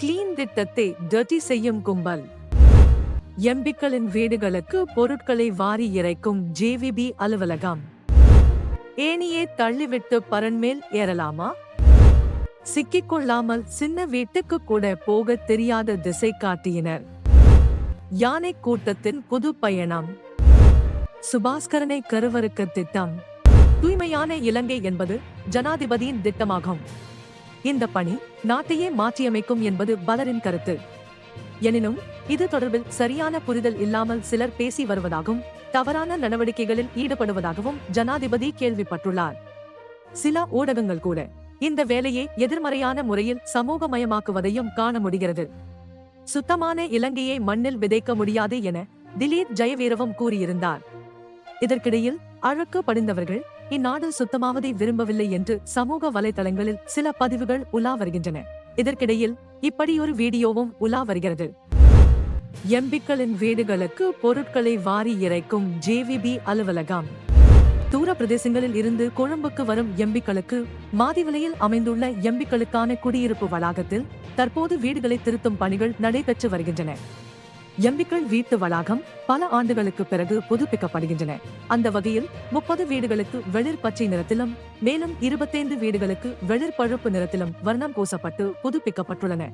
Clean திட்டத்தை dirty செய்யும் கும்பல். எம்பிக்களின் வீடுகளுக்கு பொருட்களை வாரி இறைக்கும் ஜேவிபி அலுவலகம். ஏனியே தள்ளிவிட்டு பரன்மேல் ஏறலாமா? சிக்கிக்கொள்ளாமல் சின்ன வீட்டுக்கு கூட போக தெரியாத திசை காட்டியினர். யானை கூட்டத்தின் புது பயணம். சுபாஸ்கரனை கருவறுக்க திட்டம். தூய்மையான இலங்கை என்பது ஜனாதிபதியின் திட்டமாகும். இந்த பணி நாட்டையே மாற்றியமைக்கும் என்பது பலரின் கருத்து. எனினும் இது தொடர்பில் சரியான புரிதல் இல்லாமல் சிலர் பேசி வருவதாகவும் தவறான நடவடிக்கைகளில் ஈடுபடுவதாகவும் ஜனாதிபதி கேள்விப்பட்டுள்ளார். சில ஊடகங்கள் கூட இந்த வேலையை எதிர்மறையான முறையில் சமூகமயமாக்குவதையும் காண முடிகிறது. சுத்தமான இலங்கையை மண்ணில் விதைக்க முடியாது என திலீப் ஜெயவீரவும் கூறியிருந்தார். இதற்கிடையில் அழுக்கு படிந்தவர்கள் இந்நாடு சுத்தமாவதை விரும்பவில்லை என்று சமூக வலைதளங்களில் சில பதிவுகள் உலா வருகின்றன. இதற்கிடையில் இப்படியொரு வீடியோவும் உலா வருகிறது. எம்பிக்களின் வீடுகளுக்கு பொருட்களை வாரி இறைக்கும் ஜேவிபி அலுவலகம். தூர பிரதேசங்களில் இருந்து கொழும்புக்கு வரும் எம்பிக்களுக்கு மாதிவிலையில் அமைந்துள்ள எம்பிக்களுக்கான குடியிருப்பு வளாகத்தில் தற்போது வீடுகளை திருத்தும் பணிகள் நடைபெற்று வருகின்றன. எம்பிக்கள் வீட்டு வளாகம் பல ஆண்டுகளுக்கு பிறகு புதுப்பிக்கப்படுகின்றன. அந்த வகையில் முப்பது வீடுகளுக்கு வெளிர் பச்சை நிறத்திலும் மேலும் இருபத்தைந்து வீடுகளுக்கு வெளிர் பழுப்பு நிறத்திலும் வர்ணம் பூசப்பட்டு புதுப்பிக்கப்பட்டுள்ளன.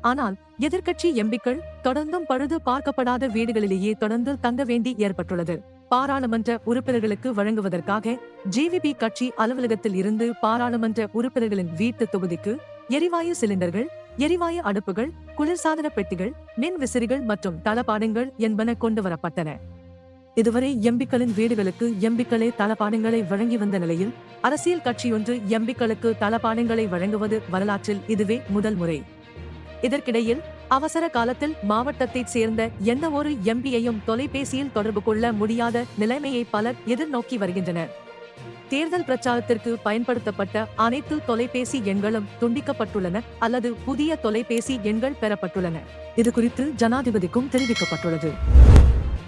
ஆனால் எதிர்க்கட்சி எம்பிக்கள் தொடர்ந்தும் பழுது பார்க்கப்படாத வீடுகளிலேயே தொடர்ந்து தங்க வேண்டி ஏற்பட்டுள்ளது. பாராளுமன்ற உறுப்பினர்களுக்கு வழங்குவதற்காக ஜேவிபி கட்சி அலுவலகத்தில் இருந்து பாராளுமன்ற உறுப்பினர்களின் வீட்டு தொகுதிக்கு எரிவாயு சிலிண்டர்கள் எரிவாயு அடுப்புகள் குளிர்சாதன பெட்டிகள் மின் விசிறிகள் மற்றும் தளபாடங்கள் என்பன கொண்டு வரப்பட்டன. இதுவரை எம்பிக்களின் வீடுகளுக்கு எம்பிக்களே தளபாடங்களை வழங்கி வந்த நிலையில் அரசியல் கட்சியொன்று எம்பிக்களுக்கு தளபாடங்களை வழங்குவது வரலாற்றில் இதுவே முதல் முறை. இதற்கிடையில் அவசர காலத்தில் மாவட்டத்தைச் சேர்ந்த எந்த ஒரு எம்பியையும் தொலைபேசியில் தொடர்பு கொள்ள முடியாத நிலைமையை பலர் எதிர்நோக்கி வருகின்றனர். தேர்தல் பிரச்சாரத்திற்கு பயன்படுத்தப்பட்ட அனைத்து தொலைபேசி எண்களும் துண்டிக்கப்பட்டுள்ளன அல்லது புதிய தொலைபேசி எண்கள் பெறப்பட்டுள்ளன. இது குறித்து ஜனாதிபதிக்கும் தெரிவிக்கப்பட்டுள்ளது.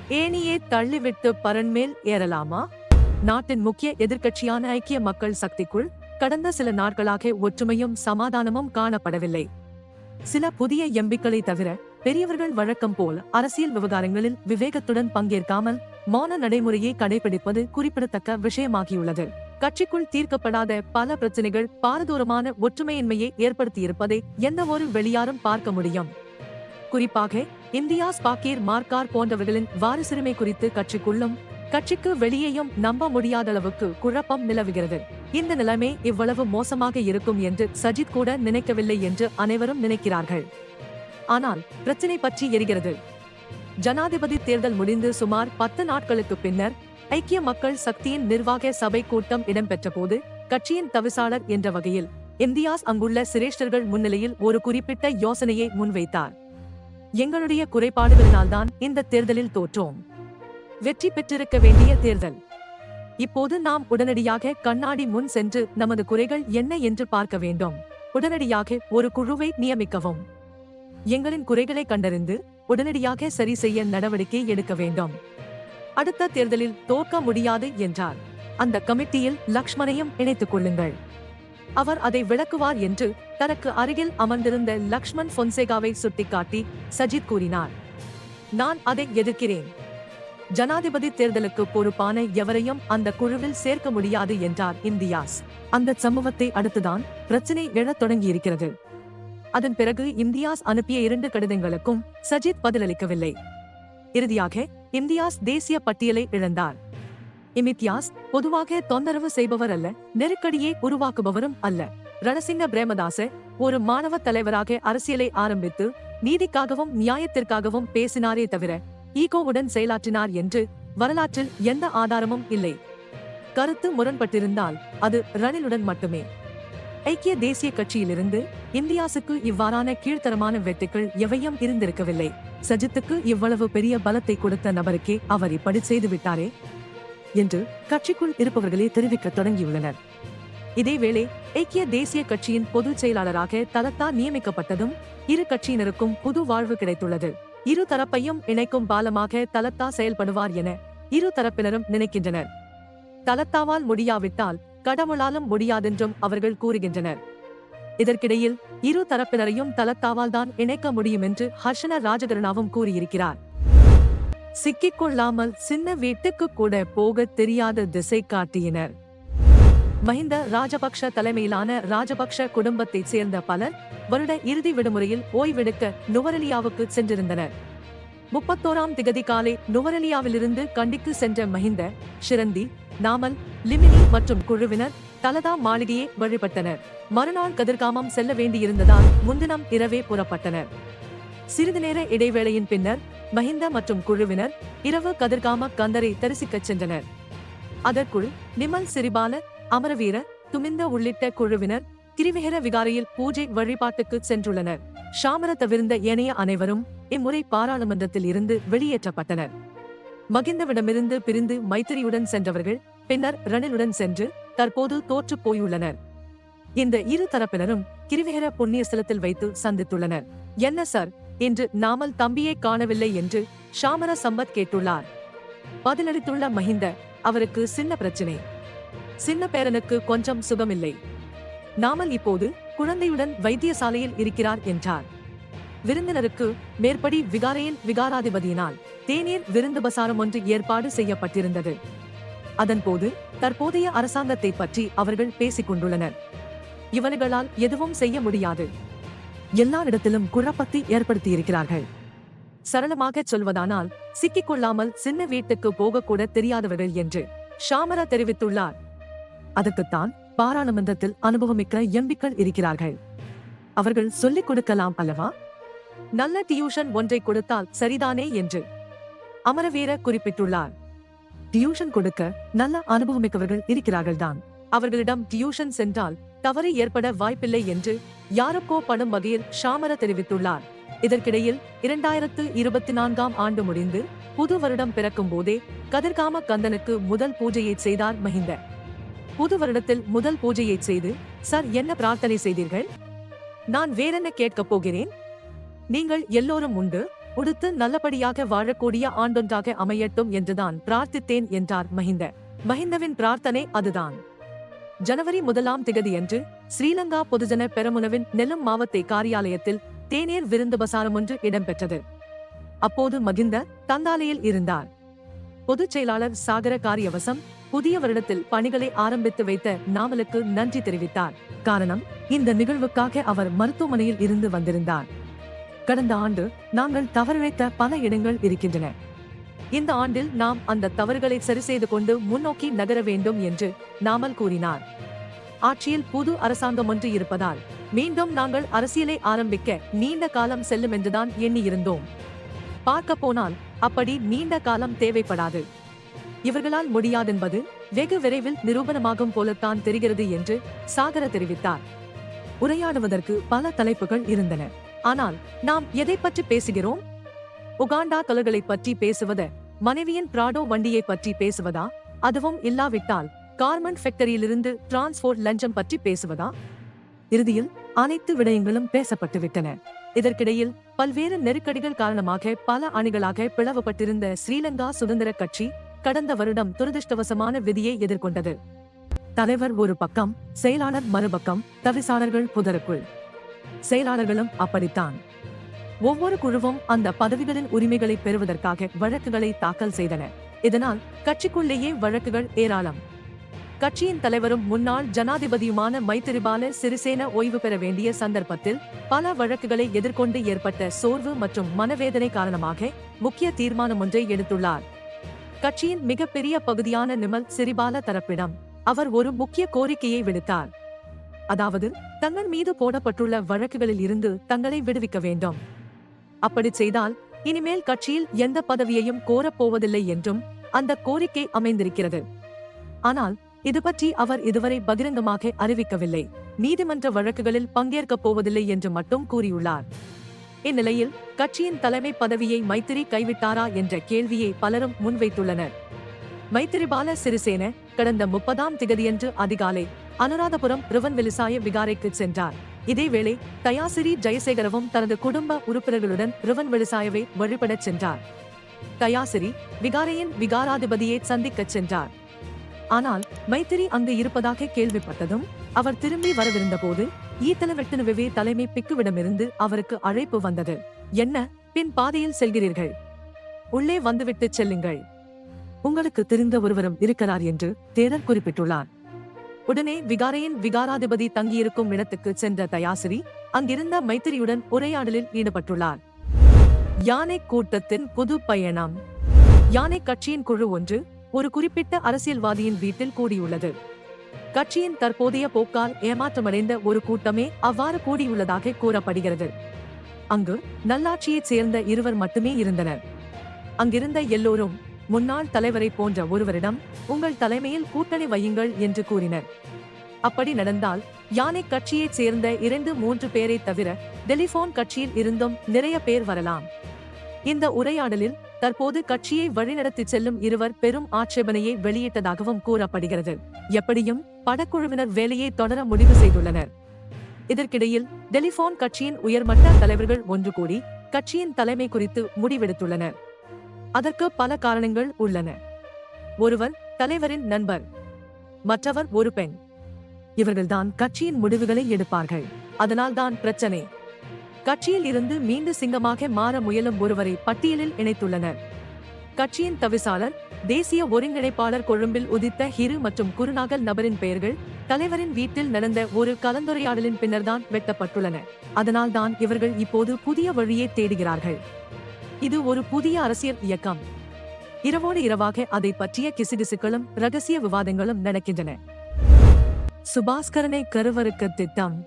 ஏனியே தள்ளிவிட்டு பரன்மேல் ஏறலாமா? நாட்டின் முக்கிய எதிர்க்கட்சியான ஐக்கிய மக்கள் சக்திக்குள் கடந்த சில நாட்களாக ஒற்றுமையும் சமாதானமும் காணப்படவில்லை. சில புதிய எம்பிக்களை தவிர பெரியவர்கள் வழக்கம் போல் அரசியல் விவகாரங்களில் விவேகத்துடன் பங்கேற்காமல் மௌன நடைமுறையை கடைபிடிப்பது குறிப்பிடத்தக்க விஷயமாகியுள்ளது. கட்சிக்குள் தீர்க்கப்படாத பல பிரச்சனைகள் பாரதூரமான ஒற்றுமையின்மையை ஏற்படுத்தியிருப்பதை எந்த ஒரு வெளியாரும் பார்க்க முடியும். குறிப்பாக இந்தியாஸ் பாக்கீர் மார்க்கார் போன்றவர்களின் வாரிசுரிமை குறித்து கட்சிக்குள்ளும் கட்சிக்கு வெளியேயும் நம்ப முடியாத அளவுக்கு குழப்பம் நிலவுகிறது. இந்த நிலைமை இவ்வளவு மோசமாக இருக்கும் என்று சஜித் கூட நினைக்கவில்லை என்று அனைவரும் நினைக்கிறார்கள். ஆனால் பிரச்சனை பற்றி எரிகிறது. ஜனாதிபதி தேர்தல் முடிந்து சுமார் பத்து நாட்களுக்கு பின்னர் ஐக்கிய மக்கள் சக்தியின் நிர்வாக சபை கூட்டம் இடம்பெற்ற போது கட்சியின் தவிசாளர் என்ற வகையில் இந்தியாஸ் அங்குள்ள சிரேஷ்டர்கள் முன்னிலையில் ஒரு குறிப்பிட்ட யோசனையை முன்வைத்தார். எங்களுடைய குறைபாடுகளினால்தான் இந்த தேர்தலில் தோற்றோம். வெற்றி பெற்றிருக்க வேண்டிய தேர்தல். இப்போது நாம் உடனடியாக கண்ணாடி முன் சென்று நமது குறைகள் என்ன என்று பார்க்க வேண்டும். உடனடியாக ஒரு குழுவை நியமிக்கவும். எங்களின் குறைகளை கண்டறிந்து உடனடியாக சரி செய்ய நடவடிக்கை எடுக்க வேண்டும். அடுத்த தேர்தலில் தோற்க முடியாது என்றார். அந்த கமிட்டியில் லக்ஷ்மணையும் இணைத்துக் கொள்ளுங்கள். அவர் அதை விளக்குவார் என்று தனக்கு அருகில் அமர்ந்திருந்த லக்ஷ்மண் பொன்சேகாவை சுட்டிக்காட்டி சஜித் கூறினார். நான் அதை எதிர்க்கிறேன். ஜனாதிபதி தேர்தலுக்கு பொறுப்பான எவரையும் அந்த குழுவில் சேர்க்க முடியாது என்றார் இந்தியாஸ் அந்த சமூகத்தை அடுத்துதான் பிரச்சனை எழத் தொடங்கியிருக்கிறது. அதன் பிறகு இந்தியாஸ் அனுப்பிய இரண்டு கடிதங்களுக்கும் சஜித் பதிலளிக்கவில்லை. இறுதியாக இந்தியாஸ் தேசிய பட்டியலை இழந்தார். இமித்யாஸ் பொதுவாக தொந்தரவு செய்பவர் அல்ல நெருக்கடியை உருவாக்குபவரும் அல்ல. ரணசிங்க பிரேமதாச ஒரு மாணவ தலைவராக அரசியலை ஆரம்பித்து நீதிக்காகவும் நியாயத்திற்காகவும் பேசினாரே தவிர ஈகோவுடன் செயலாற்றினார் என்று வரலாற்றில் எந்த ஆதாரமும் இல்லை. கருத்து முரண்பட்டிருந்தால் அது ரணிலுடன் மட்டுமே. ஐக்கிய தேசிய கட்சியிலிருந்து இந்தியாசுக்கு இவ்வாறான கீழ்த்தரமான வெட்டுக்கள் எவையும் இருந்திருக்கவில்லை. சஜித்துக்கு இவ்வளவு பெரிய பலத்தை கொடுத்த நபருக்கே அவர் இப்படி செய்து விட்டாரே? என்று கட்சிக்குள் இருப்பவர்களே தெரிவிக்க தொடங்கியுள்ளனர். இதேவேளை ஐக்கிய தேசிய கட்சியின் பொதுச் செயலாளராக தலத்தா நியமிக்கப்பட்டதும் இரு கட்சியினருக்கும் புது வாழ்வு கிடைத்துள்ளது. இரு தரப்பையும் இணைக்கும் பாலமாக தலத்தா செயல்படுவார் என இரு தரப்பினரும் நினைக்கின்றனர். தலத்தாவால் முடியாவிட்டால் கடவுளாலும் முடியாதென்றும் அவர்கள் கூறுகின்றனர். இதற்கிடையில் இரு தரப்பினரையும் தலத்தாவால்தான் இணைக்க முடியும் என்று ஹர்ஷன ராஜகருணாவும் கூறியிருக்கிறார். சிக்கிக் கொள்ளாமல் சின்ன வீட்டுக்கு கூட போக தெரியாத திசை காட்டியினர். மஹிந்த ராஜபக்ஷ தலைமையிலான ராஜபக்ஷ குடும்பத்தைச் சேர்ந்த பலர் வருட இறுதி விடுமுறையில் ஓய்வெடுக்க நுவரெலியாவுக்கு சென்றிருந்தனர். முப்பத்தோராம் திகதி காலை நுவரெலியாவிலிருந்து கண்டிக்கு சென்ற மஹிந்த ஷிரந்தி நாமல் லிமினி மற்றும் குழுவினர் தலதா மாளிகையை வழிபட்டனர். மறுநாள் கதிர்காமம் செல்ல வேண்டியிருந்ததால் முன்தினம் இரவே புறப்பட்டனர். சிறிது நேர இடைவேளையின் பின்னர் மஹிந்த மற்றும் குழுவினர் இரவு கதிர்காம கந்தரை தரிசிக்கச் சென்றனர். அதற்குள் நிமல் சிறிபால அமரவீர துமிந்த உள்ளிட்ட குழுவினர் கிரிவிகர விகாரையில் பூஜை வழிபாட்டுக்கு சென்றுள்ளனர். ஷாமர தவிர்ந்த ஏனைய அனைவரும் இம்முறை பாராளுமன்றத்தில் இருந்து வெளியேற்றப்பட்டனர். மகிந்தவிடமிருந்து பிரிந்து மைத்திரியுடன் சென்றவர்கள் பின்னர் ரணிலுடன் சென்று தற்போது தோற்றுப் போயுள்ளனர். இந்த இரு தரப்பினரும் கிரிவிஹர புண்ணிய ஸ்தலத்தில் வைத்து சந்தித்துள்ளனர். என்ன சார்? இன்று நாமல் தம்பியை காணவில்லை என்று ஷாமர சம்பத் கேட்டுள்ளார். பதிலளித்துள்ள மஹிந்த அவருக்கு சின்ன பிரச்சினை. சின்ன பேரனுக்கு கொஞ்சம் சுகமில்லை. நாமல் இப்போது குழந்தையுடன் வைத்தியசாலையில் இருக்கிறார் என்றார். விருந்தினருக்கு மேற்படி விகாரையின் விகாராதிபதியினால் தேநீர் விருந்து பசாரம் ஒன்று ஏற்பாடு செய்யப்பட்டிருந்தது. அதன்போது தற்போதைய அரசாங்கத்தை பற்றி அவர்கள் பேசிக் கொண்டுள்ளனர். இவர்களால் எதுவும் செய்ய முடியாது. எல்லா இடத்திலும் குழப்பத்தை ஏற்படுத்தியிருக்கிறார்கள். சரளமாக சொல்வதானால் சிக்கிக் கொள்ளாமல் சின்ன வீட்டுக்கு போகக்கூட தெரியாதவர்கள் என்று ஷாமரா தெரிவித்துள்ளார். அதற்குத்தான் பாராளுமன்றத்தில் அனுபவமிக்க எம்பிக்கள் இருக்கிறார்கள். அவர்கள் சொல்லிக் கொடுக்கலாம் அல்லவா? நல்ல டியூஷன் ஒன்றை கொடுத்தால் சரிதானே என்று அமரவீர குறிப்பிட்டுள்ளார். டியூஷன் கொடுக்க நல்ல அனுபவமிக்கவர்கள் இருக்கிறார்கள் தான் அவர்களிடம் டியூஷன் சென்றால் தவறு ஏற்பட வாய்ப்பில்லை என்று யாருக்கோ படும் வகையில் ஷாமர தெரிவித்துள்ளார். இதற்கிடையில் இரண்டாயிரத்து இருபத்தி நான்காம் ஆண்டு முடிந்து புது வருடம் பிறக்கும் போதே கதிர்காம கந்தனுக்கு முதல் பூஜையை செய்தார் மஹிந்த புது வருடத்தில் முதல் பூஜையை செய்து சார் என்ன பிரார்த்தனை செய்தீர்கள்? நான் வேறென்ன கேட்கப் போகிறேன்? நீங்கள் எல்லோரும் உண்டு. உடுத்து நல்லபடியாக வாழக்கூடிய ஆண்டொன்றாக அமையட்டும் என்றுதான் பிரார்த்தித்தேன் என்றார் மஹிந்த மஹிந்தவின் பிரார்த்தனை அதுதான். ஜனவரி முதலாம் திகதியன்று ஸ்ரீலங்கா பொதுஜன பெரமுனவின் நெல்லும் மாவத்தை காரியாலயத்தில் தேநீர் விருந்து பசாரம் ஒன்று இடம்பெற்றது. அப்போது மகிந்த தந்தாலையில் இருந்தார். பொதுச் செயலாளர் சாகர காரியவசம் புதிய வருடத்தில் பணிகளை ஆரம்பித்து வைத்த நாவலுக்கு நன்றி தெரிவித்தார். காரணம் இந்த நிகழ்வுக்காக அவர் மருத்துவமனையில் இருந்து வந்திருந்தார். கடந்த ஆண்டு நாங்கள் தவறிழைத்த பல இடங்கள் இருக்கின்றன. இந்த ஆண்டில் நாம் அந்த தவறுகளை சரி செய்து கொண்டு முன்னோக்கி நகர வேண்டும் என்று நாமல் கூறினார். ஆட்சியில் புது அரசாங்கம் ஒன்று இருப்பதால் மீண்டும் நாங்கள் அரசியலை ஆரம்பிக்க நீண்ட காலம் செல்லும் என்றுதான் எண்ணியிருந்தோம். பார்க்க போனால் அப்படி நீண்ட காலம் தேவைப்படாது. இவர்களால் முடியாதென்பது வெகு விரைவில் நிரூபணமாகும் போலத்தான் தெரிகிறது என்று சாகர தெரிவித்தார். உரையாடுவதற்கு பல தலைப்புகள் இருந்தன. ஆனால் நாம் எதை பற்றி பேசுகிறோம்? உகாண்டா கலர்களை பற்றி பேசுவத மனைவியின் பிராடோ வண்டியை பற்றி பேசுவதா? அதுவும் இல்லாவிட்டால் கார்மெண்ட் ஃபேக்டரியிலிருந்து டிரான்ஸ்போர்ட் லஞ்சம் பற்றி பேசுவதா? இறுதியில் அனைத்து விடயங்களும் பேசப்பட்டுவிட்டன. இதற்கிடையில் பல்வேறு நெருக்கடிகள் காரணமாக பல அணிகளாக பிளவப்பட்டிருந்த ஸ்ரீலங்கா சுதந்திர கட்சி கடந்த வருடம் துரதிருஷ்டவசமான விதியை எதிர்கொண்டது. தலைவர் ஒரு பக்கம் செயலாளர் மறுபக்கம் தவிசாளர்கள் புதருக்குள். செயலாளர்களும் அப்படித்தான். ஒவ்வொரு குழுவும் அந்த பதவிகளின் உரிமைகளை பெறுவதற்காக வழக்குகளை தாக்கல் செய்தன. இதனால் கட்சிக்குள்ளேயே வழக்குகள் ஏராளம். கட்சியின் தலைவரும் முன்னாள் ஜனாதிபதியுமான மைத்திரிபால சிறிசேன ஓய்வு பெற வேண்டிய சந்தர்ப்பத்தில் பல வழக்குகளை எதிர்கொண்டு ஏற்பட்ட சோர்வு மற்றும் மனவேதனை காரணமாக முக்கிய தீர்மானம் ஒன்றை எடுத்துள்ளார். கட்சியின் மிகப்பெரிய பகுதியான நிமல் சிறிபால தரப்பிடம் அவர் ஒரு முக்கிய கோரிக்கையை விடுத்தார். அதாவது தங்கள் மீது போடப்பட்டுள்ள வழக்குகளில் இருந்து தங்களை விடுவிக்க வேண்டும். அப்படி செய்தால் இனிமேல் கட்சியில் எந்த பதவியையும் கோரப்போவதில்லை என்றும் அந்த கோரிக்கை அமைந்திருக்கிறது. ஆனால் இது பற்றி அவர் இதுவரை பகிரங்கமாக அறிவிக்கவில்லை. நீதிமன்ற வழக்குகளில் பங்கேற்கப் போவதில்லை என்று மட்டும் கூறியுள்ளார். இந்நிலையில் கட்சியின் தலைமை பதவியை மைத்திரி கைவிட்டாரா என்ற கேள்வியை பலரும் முன்வைத்துள்ளனர். மைத்திரிபால சிறிசேன கடந்த முப்பதாம் திகதியன்று அதிகாலை அனுராதபுரம் ரிவன் விலிசாய விகாரைக்கு சென்றார். இதேவேளை தயாசிரி ஜெயசேகரவும் தனது குடும்ப உறுப்பினர்களுடன் ரிவன் விலிசாயவை வழிபடச் சென்றார். தயாசிரி விகாரையின் விகாராதிபதியை சந்திக்கச் சென்றார். ஆனால் மைத்திரி அங்கு இருப்பதாக கேள்விப்பட்டதும் அவர் திரும்பி வரவிருந்த போது ஈத்தலவெட்டனுவே தலைமை பிக்குவிடமிருந்து அவருக்கு அழைப்பு வந்தது. என்ன பின் பாதையில் செல்கிறீர்கள்? உள்ளே வந்துவிட்டு செல்லுங்கள். உங்களுக்கு தெரிந்த ஒருவரும் இருக்கிறார் என்று தேரர் குறிப்பிட்டுள்ளார். உடனே விகாரையின் விகாராதிபதி தங்கியிருக்கும் இடத்துக்கு சென்ற தயாசிரி அங்கிருந்த மைத்திரியுடன் உரையாடலில் ஈடுபட்டுள்ளார். யானை கூட்டத்தின் புது பயணம். யானை கட்சியின் குழு ஒன்று ஒரு குறிப்பிட்ட அரசியல்வாதியின் வீட்டில் கூடியுள்ளது. கட்சியின் தற்போதைய போக்கால் ஏமாற்றமடைந்த ஒரு கூட்டமே அவ்வாறு கூடியுள்ளதாக கூறப்படுகிறது. அங்கு நல்லாட்சியைச் சேர்ந்த இருவர் மட்டுமே இருந்தனர். அங்கிருந்த எல்லோரும் முன்னாள் தலைவரை போன்ற ஒருவரிடம் உங்கள் தலைமையில் கூட்டணி வையுங்கள் என்று கூறினர். அப்படி நடந்தால் யானை கட்சியைச் சேர்ந்த இரண்டு மூன்று பேரை தவிர டெலிபோன் கட்சியில் இருந்தும் நிறைய பேர் வரலாம். இந்த உரையாடலில் தற்போது கட்சியை வழிநடத்திச் செல்லும் இருவர் பெரும் ஆட்சேபனையை வெளியிட்டதாகவும் கூறப்படுகிறது. எப்படியும் படக்குழுவினர் வேலையை தொடர முடிவு செய்துள்ளனர். இதற்கிடையில் டெலிபோன் கட்சியின் உயர்மட்ட தலைவர்கள் ஒன்று கூடி கட்சியின் தலைமை குறித்து முடிவெடுத்துள்ளனர். அதற்கு பல காரணங்கள் உள்ளன. ஒருவர் தலைவரின் நண்பர் மற்றவர் ஒரு பெண். இவர்கள்தான் கட்சியின் முடிவுகளை எடுப்பார்கள். அதனால்தான் பிரச்சனை. கட்சியில் இருந்து மீண்டு சிங்கமாக மாற முயலும் ஒருவரை பட்டியலில் இணைத்துள்ளனர். கட்சியின் தவிசாளர் தேசிய ஒருங்கிணைப்பாளர் கொழும்பில் உதித்த ஹிரு மற்றும் குருநாகல் நபரின் பெயர்கள் தலைவரின் வீட்டில் நடந்த ஒரு கலந்துரையாடலின் பின்னர்தான் வெட்டப்பட்டுள்ளன. அதனால்தான் இவர்கள் இப்போது புதிய வழியை தேடுகிறார்கள். இது ஒரு புதிய அரசியல் இயக்கம். இரவோடு இரவாக அதை பற்றிய கிசுகிசுக்களும் ரகசிய விவாதங்களும் நடக்கின்றன. சுபாஸ்கரனை கருவறுக்க திட்டம்.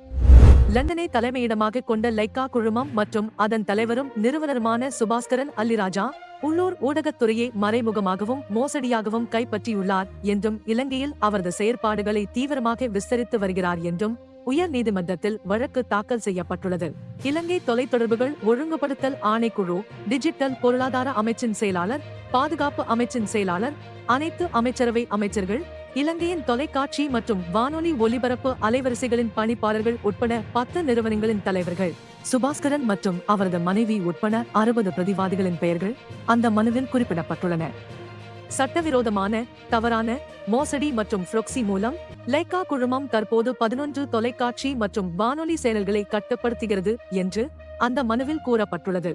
லண்டனை தலைமையிடமாக கொண்ட லைக்கா குழுமம் மற்றும் அதன் தலைவரும் நிறுவனருமான சுபாஸ்கரன் அல்லிராஜா உள்ளூர் ஊடகத்துறையை மறைமுகமாகவும் மோசடியாகவும் கைப்பற்றியுள்ளார் என்றும் இலங்கையில் அவரது செயற்பாடுகளை தீவிரமாக விஸ்தரித்து வருகிறார் என்றும் உயர் நீதிமன்றத்தில் வழக்கு தாக்கல் செய்யப்பட்டுள்ளது. இலங்கை தொலைத்தொடர்புகள் ஒழுங்குபடுத்தல் ஆணைக்குழு டிஜிட்டல் பொருளாதார அமைச்சின் செயலாளர் பாதுகாப்பு அமைச்சின் செயலாளர் அனைத்து அமைச்சரவை அமைச்சர்கள் இலங்கையின் தொலைக்காட்சி மற்றும் வானொலி ஒலிபரப்பு அலைவரிசைகளின் பணிப்பாளர்கள் உட்பட பத்து நிறுவனங்களின் தலைவர்கள் சுபாஸ்கரன் மற்றும் அவரது மனைவி உட்பட அறுபது பிரதிவாதிகளின் பெயர்கள் அந்த மனுவில் குறிப்பிடப்பட்டுள்ளன. சட்டவிரோதமான தவறான மோசடி மற்றும் ஃப்ரொக்சி மூலம் லைக்கா குழுமம் தற்போது பதினொன்று தொலைக்காட்சி மற்றும் வானொலி செயல்களை கட்டுப்படுத்துகிறது என்று அந்த மனுவில் கூறப்பட்டுள்ளது.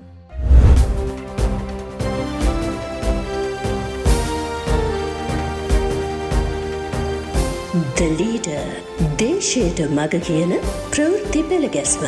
ದ ಲೀಡರ್ ದೇಶದ ಮಗಗೇನ ಪ್ರವೃತ್ತಿ ಬೆಳಗೆಸ್ವ